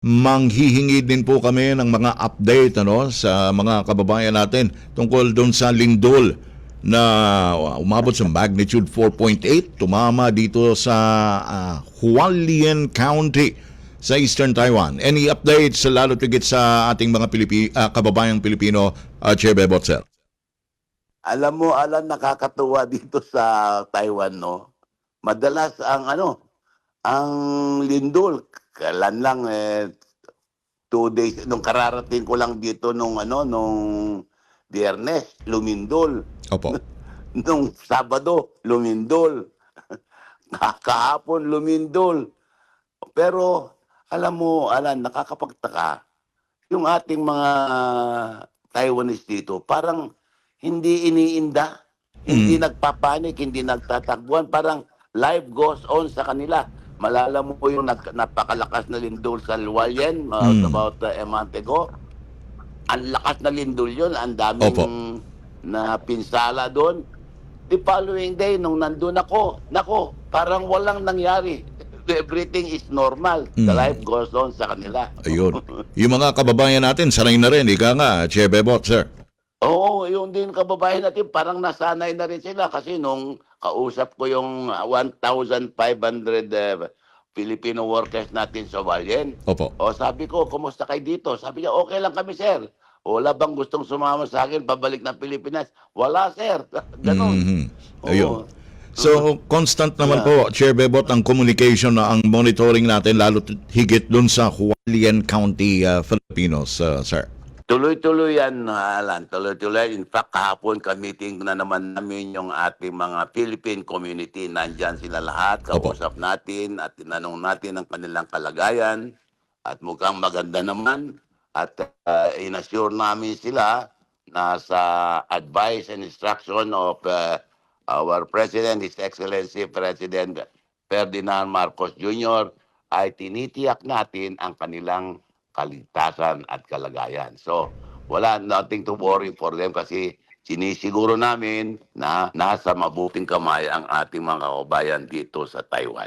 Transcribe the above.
manghihingi din po kami ng mga update ano sa mga kababayan natin tungkol doon sa lindol na umabot sa magnitude 4.8 tumama dito sa ah, Hualien County sa Eastern Taiwan. Any updates lalo tigit sa ating mga Pilipi, ah, kababayang Pilipino, uh, Che Bebot, sir? Alam mo, alam nakakatuwa dito sa Taiwan, no? Madalas ang ano, ang lindol, kailan lang eh, two days, nung kararating ko lang dito nung ano, nung biyernes, lumindol. Opo. Nung Sabado, lumindol. Kahapon, lumindol. Pero, alam mo, alam, nakakapagtaka, yung ating mga Taiwanese dito, parang hindi iniinda, hindi nagpapanik, hindi nagtatakbuhan, parang life goes on sa kanila. Malala mo yung nag- napakalakas na lindol sa Lualien, uh, Mm. about uh, a month ago. Ang lakas na lindol yun, ang daming Opo. na pinsala doon. The following day, nung nandun ako, nako, parang walang nangyari. Everything is normal. The Mm. life goes on sa kanila. Ayun. Yung mga kababayan natin, sanay na rin. Ika nga, Che Bebot, sir. Oo, yung din kababayan natin, parang nasanay na rin sila kasi nung kausap ko yung uh, 1,500 uh, Filipino workers natin sa Valien. Opo. O sabi ko, kumusta kayo dito? Sabi niya, okay lang kami, sir. Wala bang gustong sumama sa akin, pabalik ng Pilipinas? Wala, sir. Ganon. Mhm. Oo. Ayun. So, constant naman Yeah. po, Chair Bebot, ang communication na ang monitoring natin, lalo higit dun sa Hualien County, uh, Filipinos, uh, sir. Tuloy-tuloy yan, Alan. Tuloy-tuloy. In fact, kahapon ka-meeting na naman namin yung ating mga Philippine community. Nandyan sila lahat. Kausap natin at tinanong natin ang kanilang kalagayan. At mukhang maganda naman. At uh, inassure namin sila na sa advice and instruction of uh, our President, His Excellency President Ferdinand Marcos Jr., ay tinitiyak natin ang kanilang kaligtasan at kalagayan. So, wala nothing to worry for them kasi sinisiguro namin na nasa mabuting kamay ang ating mga kababayan dito sa Taiwan.